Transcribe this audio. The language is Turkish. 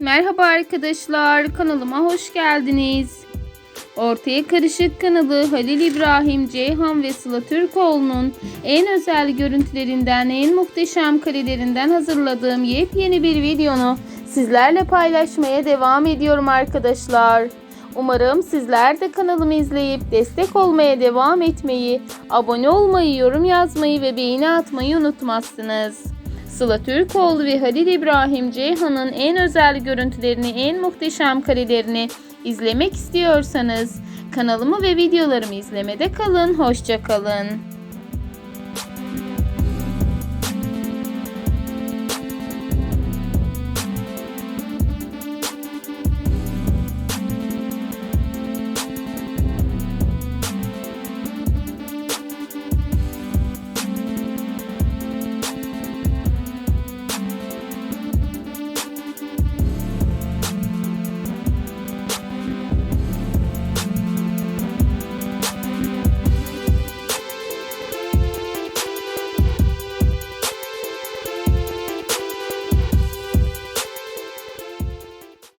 Merhaba arkadaşlar, kanalıma hoş geldiniz. Ortaya Karışık kanalı Halil İbrahim, Ceyhan ve Sıla Türkoğlu'nun en özel görüntülerinden, en muhteşem karelerinden hazırladığım yepyeni bir videonu sizlerle paylaşmaya devam ediyorum arkadaşlar. Umarım sizler de kanalımı izleyip destek olmaya devam etmeyi, abone olmayı, yorum yazmayı ve beğeni atmayı unutmazsınız. Sıla Türkoğlu ve Halil İbrahim Ceyhan'ın en özel görüntülerini, en muhteşem karelerini izlemek istiyorsanız kanalımı ve videolarımı izlemede kalın. Hoşça kalın.